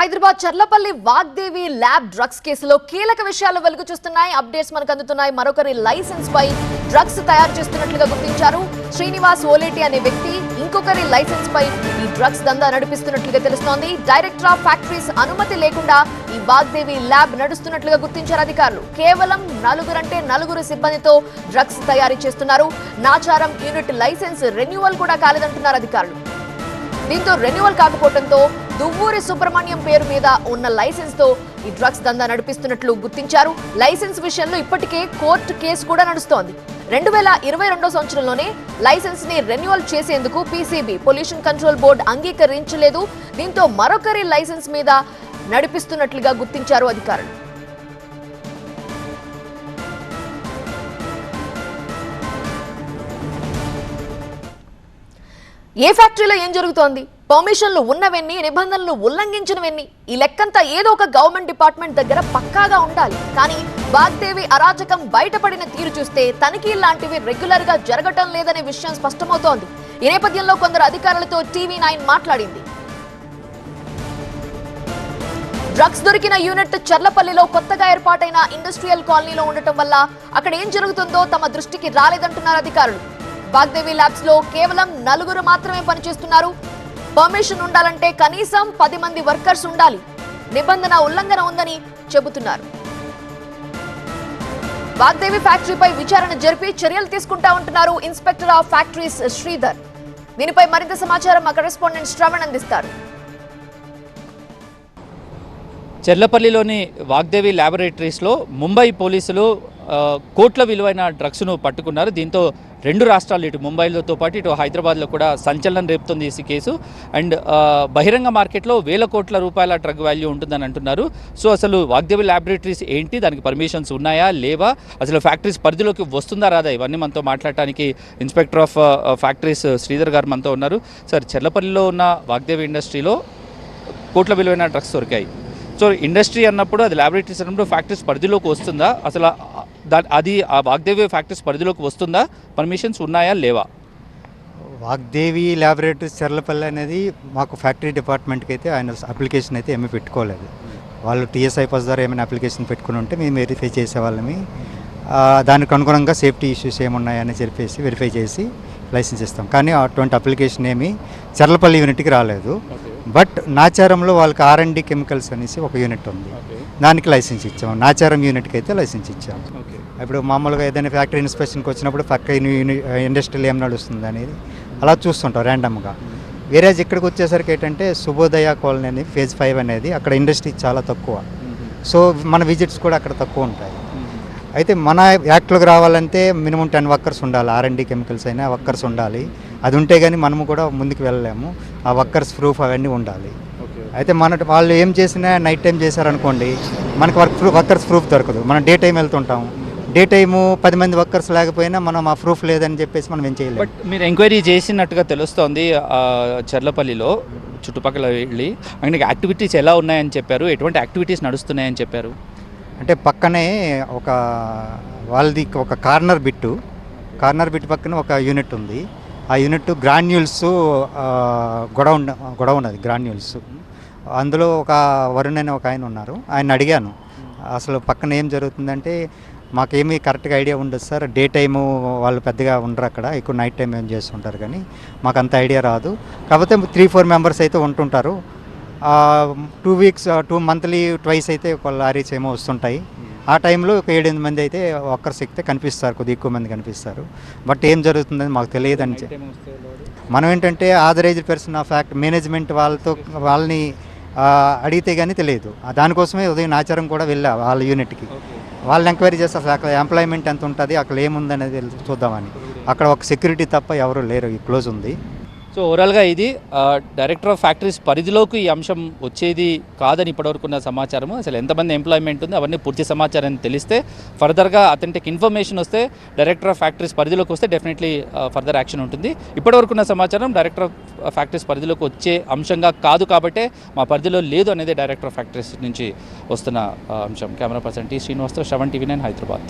Hyderabad Cherlapalli Vagdevi lab drugs కేసులో కీలక విషయాలు వెలుగు చూస్తున్నాయి. అప్డేట్స్ మనకు అందుతున్నాయి. మరొకరి లైసెన్స్ పై డ్రగ్స్ తయారు చేస్తున్నట్లుగా గుర్తించారు. శ్రీనివాస్ ఓలేటి అనే వ్యక్తి ఇంకొకరి లైసెన్స్ పై ఈ డ్రగ్స్ దందా నడిపిస్తున్నట్లుగా తెలుస్తోంది. డైరెక్టర్ ఆఫ్ ఫ్యాక్టరీస్ అనుమతి లేకుండా ఈ వాగ్దేవి ల్యాబ్ నడుస్తున్నట్లుగా గుర్తించారు అధికారులు. కేవలం నలుగురంటే నలుగురు సిబ్బందితో డ్రగ్స్ తయారీ చేస్తున్నారు. నాచారం యూనిట్ లైసెన్స్ రెన్యువల్ కూడా కాలేదంటున్నారు అధికారులు. దీంతో రెన్యువల్ కాకపోవడంతో దువ్వూరి సుబ్రహ్మణ్యం పేరు మీద ఉన్న లైసెన్స్తో ఈ డ్రగ్స్ దందా నడిపిస్తున్నట్లు గుర్తించారు. లైసెన్స్ విషయంలో ఇప్పటికే కోర్టు కేసు కూడా నడుస్తోంది. రెండు వేల ఇరవై రెండో సంవత్సరంలోనే లైసెన్స్ని రెన్యువల్ చేసేందుకు పీసీబీ పొల్యూషన్ కంట్రోల్ బోర్డు అంగీకరించలేదు. దీంతో మరొకరి లైసెన్స్ మీద నడిపిస్తున్నట్లుగా గుర్తించారు అధికారులు. ఏ ఫ్యాక్టరీలో ఏం జరుగుతోంది? పర్మిషన్లు ఉన్నవెన్ని నిబంధనలు ఉల్లంఘించినవెన్ని ఈ లెక్కంతా ఏదో ఒక గవర్నమెంట్ డిపార్ట్మెంట్ దగ్గర పక్కాగా ఉండాలి. కానీ వాగ్దేవి అరాచకం బయటపడిన తీరు చూస్తే తనిఖీలు లాంటివి రెగ్యులర్గా జరగటం లేదనే విషయం స్పష్టమవుతోంది. ఈ నేపథ్యంలో కొందరు అధికారులతో టీవీ నైన్ మాట్లాడింది. డ్రగ్స్ దొరికిన యూనిట్ చర్లపల్లిలో కొత్తగా ఏర్పాటైన ఇండస్ట్రియల్ కాలనీలో ఉండటం వల్ల అక్కడ ఏం జరుగుతుందో తమ దృష్టికి రాలేదంటున్నారు అధికారులు. వాగ్దేవి ల్యాబ్స్లో కేవలం నలుగురు మాత్రమే పనిచేస్తున్నారు. పర్మిషన్ ఉండాలంటే కనీసం పది మంది వర్కర్స్ ఉండాలి. నిబంధన ఉల్లంఘన ఉందని చెబుతున్నారు. వాగ్దేవి ఫ్యాక్టరీపై విచారణ జరిపి చర్యలు తీసుకుంటా ఉంటున్నారు ఇన్స్పెక్టర్ ఆఫ్ ఫ్యాక్టరీస్ శ్రీధర్. దీనిపై మరింత సమాచారం మా కరెస్పాండెంట్ శ్రవణ్ అందిస్తారు. చెర్లపల్లిలోని వాగ్దేవి ల్యాబొరేటరీస్లో ముంబై పోలీసులు కోట్ల విలువైన డ్రగ్స్ను పట్టుకున్నారు. దీంతో రెండు రాష్ట్రాలు ఇటు ముంబైలతో పాటు ఇటు హైదరాబాద్లో కూడా సంచలనం రేపుతుంది ఈ కేసు. అండ్ బహిరంగ మార్కెట్లో వేల కోట్ల రూపాయల డ్రగ్ వాల్యూ ఉంటుందని అంటున్నారు. సో అసలు వాగ్దేవి ల్యాబొరేటరీస్ ఏంటి? దానికి పర్మిషన్స్ ఉన్నాయా? లేవా? అసలు ఫ్యాక్టరీస్ పరిధిలోకి వస్తుందా రాదా? ఇవన్నీ మనతో మాట్లాడటానికి ఇన్స్పెక్టర్ ఆఫ్ ఫ్యాక్టరీస్ శ్రీధర్ గారు మనతో ఉన్నారు. సార్ చెర్లపల్లిలో ఉన్న వాగ్దేవి ఇండస్ట్రీలో కోట్ల విలువైన డ్రగ్స్ దొరికాయి. సో ఇండస్ట్రీ అన్నప్పుడు అది ల్యాబొరేటరీస్ అన్నప్పుడు ఫ్యాక్టరీస్ పరిధిలోకి వస్తుందా? అసలు అది ఆ వాగ్దేవి ఫ్యాక్టరీస్ పరిధిలోకి వస్తుందా? పర్మిషన్స్ ఉన్నాయా? లేవా? వాగ్దేవి ల్యాబొరేటరీస్ చెర్లపల్లి అనేది మాకు ఫ్యాక్టరీ డిపార్ట్మెంట్కి అయితే ఆయన అప్లికేషన్ అయితే ఏమీ పెట్టుకోలేదు. వాళ్ళు టీఎస్ఐ పాస్ ద్వారా ఏమైనా అప్లికేషన్ పెట్టుకుని ఉంటే మేము వెరిఫై చేసేవాళ్ళమి. దానికి అనుగుణంగా సేఫ్టీ ఇష్యూస్ ఏమున్నాయని చెప్పేసి వెరిఫై చేసి లైసెన్స్ ఇస్తాం. కానీ అటువంటి అప్లికేషన్ ఏమీ చెర్లపల్లి యూనిట్కి రాలేదు. బట్ నాచారంలో వాళ్ళకి ఆర్ అండ్ డి కెమికల్స్ అనేసి ఒక యూనిట్ ఉంది. దానికి లైసెన్స్ ఇచ్చాం. నాచారం యూనిట్కి అయితే లైసెన్స్ ఇచ్చాం. ఇప్పుడు మామూలుగా ఏదైనా ఫ్యాక్టరీ ఇన్స్పెక్షన్కి వచ్చినప్పుడు పక్క ఇండస్ట్రీలో ఏం నడుస్తుంది అనేది అలా చూస్తుంటాం ర్యాండమ్గా. వేరే ఇక్కడికి వచ్చేసరికి ఏంటంటే శుభోదయ కాలనీ అని ఫేజ్ ఫైవ్ అనేది అక్కడ ఇండస్ట్రీ చాలా తక్కువ. సో మన విజిట్స్ కూడా అక్కడ తక్కువ ఉంటాయి. అయితే మన యాక్ట్లోకి రావాలంటే మినిమం టెన్ వర్కర్స్ ఉండాలి. ఆర్ అండ్ డి కెమికల్స్ అయినా వర్కర్స్ ఉండాలి. అది ఉంటే కానీ మనము కూడా ముందుకు వెళ్ళలేము. ఆ వర్కర్స్ ప్రూఫ్ అవన్నీ ఉండాలి. అయితే మన వాళ్ళు ఏం చేసినా నైట్ టైం చేశారనుకోండి మనకి వర్క్ ప్రూఫ్ వర్కర్స్ ప్రూఫ్ దొరకదు. మనం డే టైం వెళ్తుంటాం. డే టైము పది మంది వర్కర్స్ లేకపోయినా మనం ఆ ప్రూఫ్ లేదని చెప్పేసి మనం ఏం చేయలేము. బట్ మీరు ఎంక్వైరీ చేసినట్టుగా తెలుస్తోంది చెర్లపల్లిలో చుట్టుపక్కల వెళ్ళి ఆయనకి యాక్టివిటీస్ ఎలా ఉన్నాయని చెప్పారు? ఎటువంటి యాక్టివిటీస్ నడుస్తున్నాయని చెప్పారు? అంటే పక్కనే ఒక వాళ్ళది ఒక కార్నర్ బిట్టు. కార్నర్ బిట్ పక్కన ఒక యూనిట్ ఉంది. ఆ యూనిట్ గ్రాన్యూల్స్ గొడవ గొడవ ఉన్నది గ్రాన్యూల్స్. అందులో ఒక వరుణ్ అనే ఒక ఆయన ఉన్నారు. ఆయన అడిగాను. అసలు పక్కన ఏం జరుగుతుందంటే మాకేమీ కరెక్ట్గా ఐడియా ఉండదు సార్. డే టైము వాళ్ళు పెద్దగా ఉండరు అక్కడ. ఎక్కువ నైట్ టైం ఏం చేస్తుంటారు కానీ మాకు అంత ఐడియా రాదు. కాకపోతే త్రీ ఫోర్ మెంబర్స్ అయితే ఉంటుంటారు. Two weeks two monthly twice అయితే ఒక లారీస్ ఏమో వస్తుంటాయి. ఆ టైంలో ఒక ఏడెనిమిది మంది అయితే ఒక్కర్స్ ఎక్కితే కనిపిస్తారు కొద్దిగా ఎక్కువ మంది కనిపిస్తారు. బట్ ఏం జరుగుతుందని మాకు తెలియదని మనం ఏంటంటే authorised person of fact management వాళ్ళతో వాళ్ళని అడిగితే కానీ తెలియదు. దానికోసమే ఉదయం ఆచారం కూడా వెళ్ళా వాళ్ళ యూనిట్కి వాళ్ళని ఎంక్వైరీ చేస్తే అసలు అక్కడ ఎంప్లాయ్మెంట్ ఎంత ఉంటుంది అక్కడ ఏముందనేది తెలుసు- చూద్దామని. అక్కడ ఒక సెక్యూరిటీ తప్ప ఎవరు లేరు ఈ క్లోజ్ ఉంది. సో ఓవరాల్గా ఇది డైరెక్టర్ ఆఫ్ ఫ్యాక్టరీస్ పరిధిలోకి ఈ అంశం వచ్చేది కాదని ఇప్పటివరకు ఉన్న సమాచారము. అసలు ఎంతమంది ఎంప్లాయ్మెంట్ ఉంది అవన్నీ పూర్తి సమాచారం తెలిస్తే ఫర్దర్గా అథెంటిక్ ఇన్ఫర్మేషన్ వస్తే డైరెక్టర్ ఆఫ్ ఫ్యాక్టరీస్ పరిధిలోకి వస్తే డెఫినెట్లీ ఫర్దర్ యాక్షన్ ఉంటుంది. ఇప్పటివరకు ఉన్న సమాచారం డైరెక్టర్ ఆఫ్ ఫ్యాక్టరీస్ పరిధిలోకి వచ్చే అంశంగా కాదు కాబట్టే మా పరిధిలో లేదు అనేది డైరెక్టర్ ఆఫ్ ఫ్యాక్టరీస్ నుంచి వస్తున్న అంశం. కెమెరా పర్సన్ టీ శ్రీనివాస్తో శ్రవణ్ టీవీ నైన్ హైదరాబాద్.